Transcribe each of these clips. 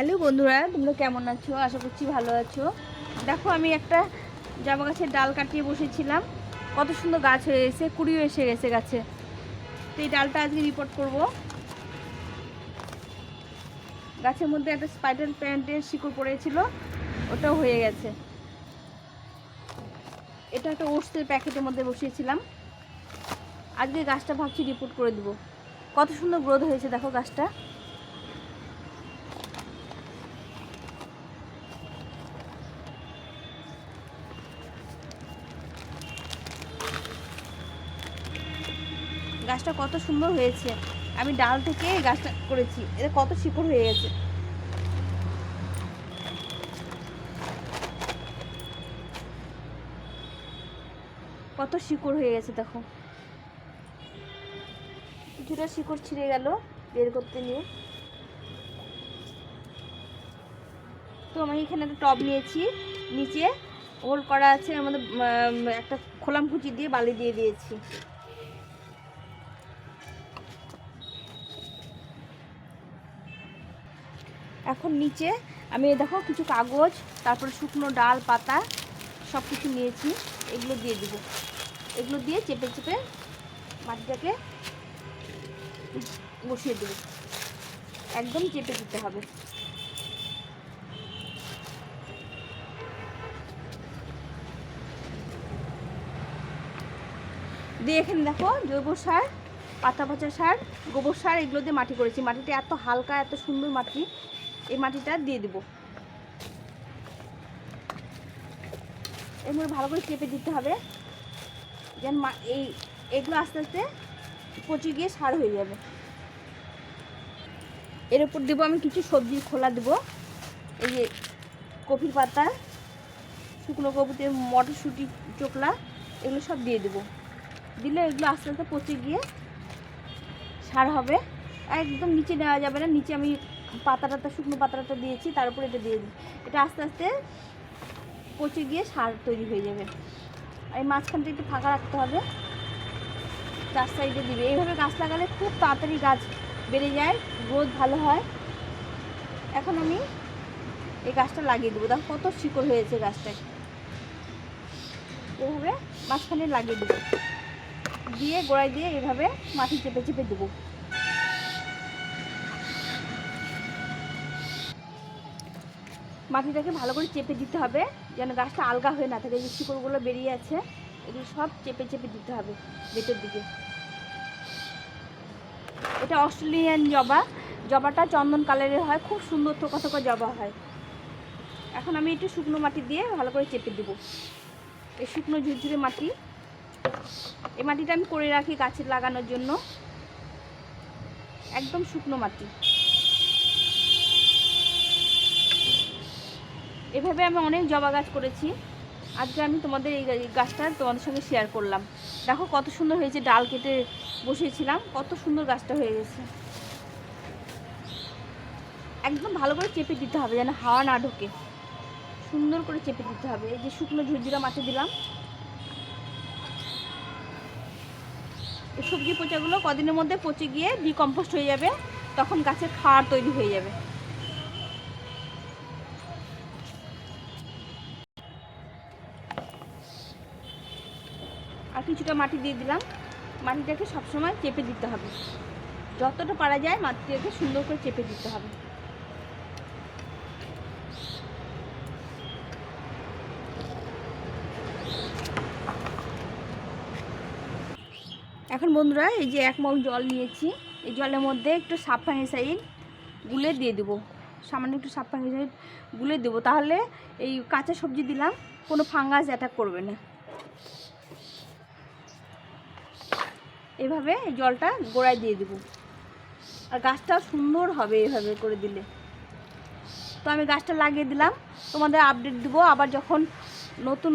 Hello বন্ধুরা, তোমরা কেমন আছো? আশা করছি ভালো আছো। দেখো, আমি একটা জামা গাছের ডাল কাটিয়ে বসেছিলাম। কত সুন্দর গাছ হয়ে গেছে, কুড়িও এসে গেছে গাছে। তো এই ডালটা আজকে রিপোর্ট করব। গাছের মধ্যে একটা স্পাইডার প্যান্টের শিকড় পড়েছিল, ওটাও হয়ে গেছে। এটা একটা ওটসের প্যাকেটের মধ্যে বসিয়েছিলাম। আজকে গাছটা ভাবছি রিপোর্ট করে দেবো। কত সুন্দর গ্রোথ হয়েছে, দেখো গাছটা। গাছটা কত সুন্দর হয়েছে। আমি ডাল থেকে গাছটা করেছি। এটা কত শিকড় হয়ে গেছে। কত শিকড় হয়ে গেছে, দেখো। কিছুটা শিকড় ছিঁড়ে গেল বের করতে নিয়ে। তো আমি এখানে একটা টব নিয়েছি। নিচে হোল করা আছে। আমাদের একটা খোলাম কুচি দিয়ে বালি দিয়ে দিয়েছি। এখন নিচে আমি দেখো কিছু কাগজ, তারপরে শুকনো ডাল, পাতা সব কিছু নিয়েছি। এগুলো দিয়ে দিব। এগুলো দিয়ে চেপে চেপে মাটিটাকে বসিয়ে দেবো। একদম চেপে দিতে হবে। দিয়ে এখানে দেখো জৈব সার, পাতা পচা সার, গোবর সার, এগুলো দিয়ে মাটি করেছি। মাটিটা এত হালকা, এত সুন্দর মাটি। এই মাটিটা দিয়ে দিব। এগুলো ভালো করে চেপে দিতে হবে। যেন এই এগুলো আস্তে আস্তে পচে গিয়ে সার হয়ে যাবে। এর উপর দেবো আমি কিছু সবজির খোলা দেবো। এই যে কপির পাতা, শুকনো কপিতে মটরশুঁটি, চোকলা, এগুলো সব দিয়ে দেবো। দিলে এগুলো আস্তে আস্তে পচে গিয়ে সার হবে। একদম নিচে নেওয়া যাবে না। নিচে আমি পাতা টাতা শুকনো পাতাটা দিয়েছি, তার উপরে এটা দিয়ে দিই। এটা আস্তে আস্তে পচে গিয়ে সার তৈরি হয়ে যাবে। এই মাঝখানটা একটু ফাঁকা রাখতে হবে। চার সাইডে দিবে। এইভাবে গাছ লাগালে খুব তাড়াতাড়ি গাছ বেড়ে যায়, গ্রোথ ভালো হয়। এখন আমি এই গাছটা লাগিয়ে দেবো। দেখো কত শিকড় হয়েছে গাছটায়। এভাবে মাঝখানে লাগিয়ে দেবো। দিয়ে গোড়ায় দিয়ে এভাবে মাটি চেপে চেপে দেবো। মাটিটাকে ভালো করে চেপে দিতে হবে, যেন গাছটা আলগা হয়ে না থাকে। যে শিকড়গুলো বেরিয়ে আছে, এগুলো সব চেপে চেপে দিতে হবে ভেতর দিকে। এটা অস্ট্রেলিয়ান জবা। জবাটা চন্দন কালারের হয়, খুব সুন্দর থোকা থোকা জবা হয়। এখন আমি একটু শুকনো মাটি দিয়ে ভালো করে চেপে দেবো। এই শুকনো ঝুরঝুরে মাটি। এই মাটিটা আমি করে রাখি গাছের লাগানোর জন্য। একদম শুকনো মাটি। এভাবে আমি অনেক জবা গাছ করেছি। আজকে আমি তোমাদের এই গাছটা তোমাদের সঙ্গে শেয়ার করলাম। দেখো কত সুন্দর হয়েছে, ডাল কেটে বসিয়েছিলাম, কত সুন্দর গাছটা হয়ে গেছে। একদম ভালো করে চেপে দিতে হবে যেন হাওয়া না ঢোকে। সুন্দর করে চেপে দিতে হবে। এই যে শুকনো ঝুরঝুরা মাটি দিলাম। এই সবজি পচাগুলো কদিনের মধ্যে পচে গিয়ে ডিকম্পোস্ট হয়ে যাবে। তখন গাছের খাওয়ার তৈরি হয়ে যাবে। আর কিছুটা মাটি দিয়ে দিলাম। মাটিটাকে সবসময় চেপে দিতে হবে। যতটা পারা যায় মাটিটাকে সুন্দর করে চেপে দিতে হবে। এখন বন্ধুরা, এই যে এক মগ জল নিয়েছি। এই জলের মধ্যে একটু সাফানিসাইড গুলে দিয়ে দেবো। সামান্য একটু সাফানিসাইড গুলে দেবো। তাহলে এই কাঁচা সবজি দিলাম, কোনো ফাঙ্গাস অ্যাটাক করবে না। এভাবে জলটা গোড়ায় দিয়ে দেবো। আর গাছটা সুন্দর হবে এভাবে করে দিলে। তো আমি গাছটা লাগিয়ে দিলাম। তোমাদের আপডেট দেবো। আবার যখন নতুন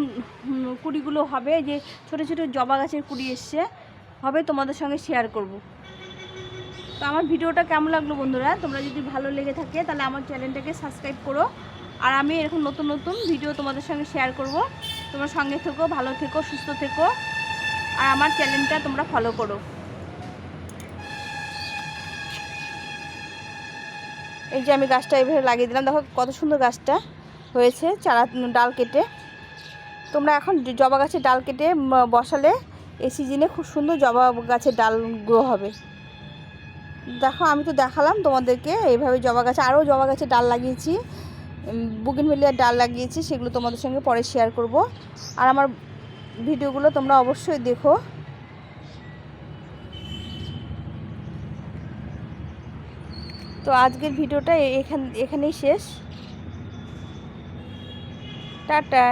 কুড়িগুলো হবে যে ছোট ছোট জবা গাছের কুড়ি এসছে, হবে তোমাদের সঙ্গে শেয়ার করব। তো আমার ভিডিওটা কেমন লাগল বন্ধুরা? তোমরা যদি ভালো লেগে থাকে, তাহলে আমার চ্যানেলটাকে সাবস্ক্রাইব করো। আর আমি এরকম নতুন নতুন ভিডিও তোমাদের সঙ্গে শেয়ার করব। তোমরা সঙ্গে থেকো, ভালো থেকো, সুস্থ থেকো। আর আমার চ্যানেলটা তোমরা ফলো করো। এই যে আমি গাছটা এইভাবে লাগিয়ে দিলাম। দেখো কত সুন্দর গাছটা হয়েছে, চারা, ডাল কেটে। তোমরা এখন জবা গাছের ডাল কেটে বসালে এই সিজনে খুব সুন্দর জবা গাছের ডাল গ্রো হবে। দেখো, আমি তো দেখালাম তোমাদেরকে এইভাবে জবা গাছে আরও জবা গাছের ডাল লাগিয়েছি। বুকিনভেলিয়ার ডাল লাগিয়েছি, সেগুলো তোমাদের সঙ্গে পরে শেয়ার করব। আর আমার ভিডিওগুলো তোমরা অবশ্যই দেখো। তো আজকের ভিডিওটা এখান এখানেই শেষ। টাটা।